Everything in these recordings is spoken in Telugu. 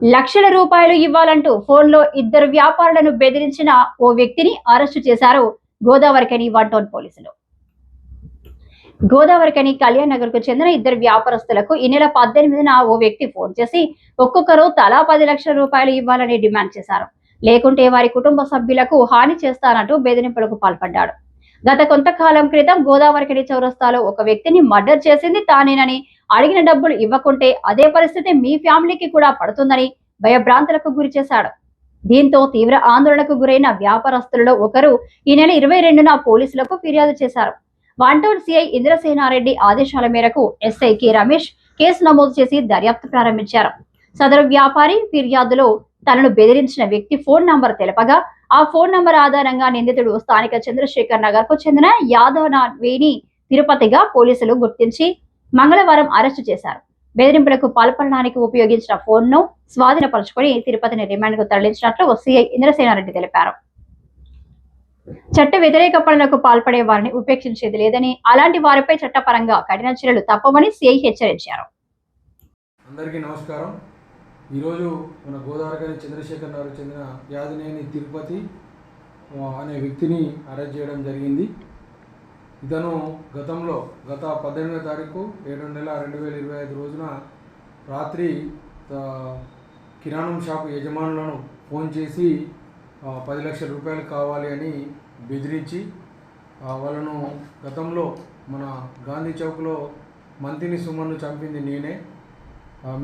లక్షల రూపాయలు ఇవ్వాలంటూ ఫోన్లో ఇద్దరు వ్యాపారులను బెదిరించిన ఓ వ్యక్తిని అరెస్టు చేశారు గోదావరికని వన్ టౌన్ పోలీసులు. గోదావరికని కళ్యాణ్ నగర్కు చెందిన ఇద్దరు వ్యాపారస్తులకు ఈ నెల పద్దెనిమిదిన ఓ వ్యక్తి ఫోన్ చేసి ఒక్కొక్కరు తలా పది లక్షల రూపాయలు ఇవ్వాలని డిమాండ్ చేశారు. లేకుంటే వారి కుటుంబ సభ్యులకు హాని చేస్తానంటూ బెదిరింపులకు పాల్పడ్డాడు. గత కొంతకాలం క్రితం గోదావరికని చౌరస్తాలో ఒక వ్యక్తిని మర్డర్ చేసింది తానేనని అడిగిన డబ్బులు ఇవ్వకుంటే అదే పరిస్థితి మీ ఫ్యామిలీకి కూడా పడుతుందని భయభ్రాంతులకు గురి చేశాడు. దీంతో తీవ్ర ఆందోళనకు గురైన వ్యాపారస్తులలో ఒకరు ఈ నెల ఇరవై రెండున పోలీసులకు ఫిర్యాదు చేశారు. వన్ సిఐ ఇంద్రసేనారెడ్డి ఆదేశాల మేరకు ఎస్ఐ కె రమేష్ కేసు నమోదు చేసి దర్యాప్తు ప్రారంభించారు. సదరు వ్యాపారి ఫిర్యాదులో తనను బెదిరించిన వ్యక్తి ఫోన్ నంబర్ తెలపగా ఆ ఫోన్ నంబర్ ఆధారంగా నిందితుడు స్థానిక చంద్రశేఖర్ నగర్కు చెందిన యాదవ్ వేణి తిరుపతిగా పోలీసులు గుర్తించి మంగళవారం అరెస్టు చేశారు. బెదిరింపులకు పాల్పడడానికి ఉపయోగించిన ఫోన్ను స్వాధీనపరుచుకొని తిరుపతిని రిమాండ్కు తరలించినట్లు సిఐ ఇంద్రసేనారెడ్డి తెలిపారు. చట్ట వ్యతిరేక పనులకు పాల్పడే వారిని ఉపేక్షించేది లేదని అలాంటి వారిపై చట్టపరంగా కఠిన చర్యలు తప్పవని సిఐ హెచ్చరించారు. అందరికీ నమస్కారం. ఈరోజు మన గోదావరి చంద్రశేఖర్ గారు చెందిన యాదినేని తిరుపతి అనే వ్యక్తిని అరెస్ట్ చేయడం జరిగింది. ఇతను గతంలో గత పద్దెనిమిదో తారీఖు ఏడు నెల రెండు వేల ఇరవై ఐదు రోజున రాత్రి కిరాణం షాపు యజమానులను ఫోన్ చేసి పది లక్షల రూపాయలు కావాలి అని బెదిరించి వాళ్ళను గతంలో మన గాంధీ చౌక్లో మంతిని సుమన్ను చంపింది నేనే.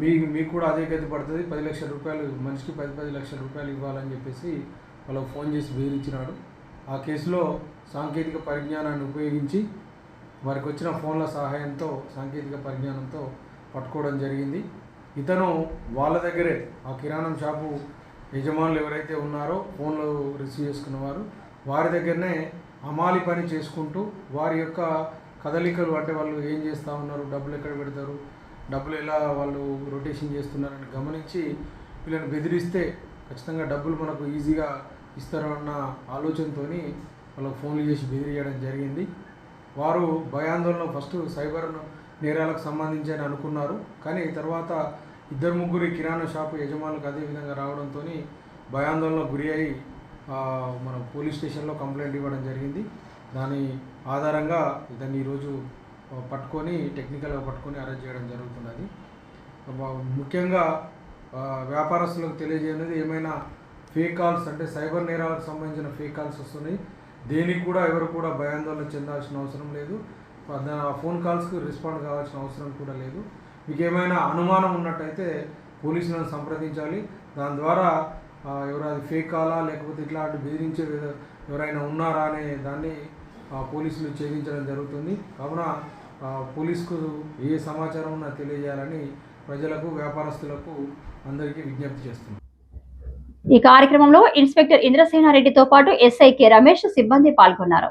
మీ మీకు కూడా అదే గతి పడుతుంది. పది లక్షల రూపాయలు మనిషికి పది పది లక్షల రూపాయలు ఇవ్వాలని చెప్పేసి వాళ్ళకు ఫోన్ చేసి బెదిరించినాడు. ఆ కేసులో సాంకేతిక పరిజ్ఞానాన్ని ఉపయోగించి వారికి వచ్చిన ఫోన్ల సహాయంతో సాంకేతిక పరిజ్ఞానంతో పట్టుకోవడం జరిగింది. ఇతను వాళ్ళ దగ్గరే ఆ కిరాణం షాపు యజమానులు ఎవరైతే ఉన్నారో ఫోన్లు రిసీవ్ చేసుకున్నవారు వారి దగ్గరనే అమాలి పని చేసుకుంటూ వారి యొక్క కదలికలు అంటే వాళ్ళు ఏం చేస్తూ ఉన్నారు డబ్బులు ఎక్కడ పెడతారు డబ్బులు ఎలా వాళ్ళు రొటేషన్ చేస్తున్నారని గమనించి వీళ్ళని బెదిరిస్తే ఖచ్చితంగా డబ్బులు మనకు ఈజీగా ఇస్తారన్న ఆలోచనతోని వాళ్ళకు ఫోన్లు చేసి బెదిరియడం జరిగింది. వారు భయాందోళన ఫస్ట్ సైబర్ నేరాలకు సంబంధించి అని అనుకున్నారు. కానీ తర్వాత ఇద్దరు ముగ్గురు కిరాణా షాపు యజమానులకు అదే విధంగా రావడంతో భయాందోళనకు గురి అయి మన పోలీస్ స్టేషన్లో కంప్లైంట్ ఇవ్వడం జరిగింది. దాని ఆధారంగా ఇతన్ని ఈరోజు పట్టుకొని టెక్నికల్గా పట్టుకొని అరెస్ట్ చేయడం జరుగుతున్నది. ముఖ్యంగా వ్యాపారస్తులకు తెలియజేయనిది ఏమైనా ఫేక్ కాల్స్ అంటే సైబర్ నేరాలకు సంబంధించిన ఫేక్ కాల్స్ వస్తున్నాయి. దేనికి కూడా ఎవరు కూడా భయాందోళన చెందాల్సిన అవసరం లేదు. ఆ ఫోన్ కాల్స్కి రెస్పాండ్ కావాల్సిన అవసరం కూడా లేదు. మీకు ఏమైనా అనుమానం ఉన్నట్టయితే పోలీసులను సంప్రదించాలి. దాని ద్వారా ఆ, ఎవరు ఫేక్ కాలా లేకపోతే ఇట్లాంటి బెదిరించే ఎవరైనా ఉన్నారా అనే దాన్ని పోలీసులు ఛేదించడం జరుగుతుంది. కావున పోలీసుకు ఏ సమాచారం ఉన్నా తెలియజేయాలని ప్రజలకు వ్యాపారస్తులకు అందరికీ విజ్ఞప్తి చేస్తున్నాం. ఈ కార్యక్రమంలో ఇన్స్పెక్టర్ ఇంద్రసేనారెడ్డితో పాటు ఎస్ఐ కె రమేష్ సిబ్బంది పాల్గొన్నారు.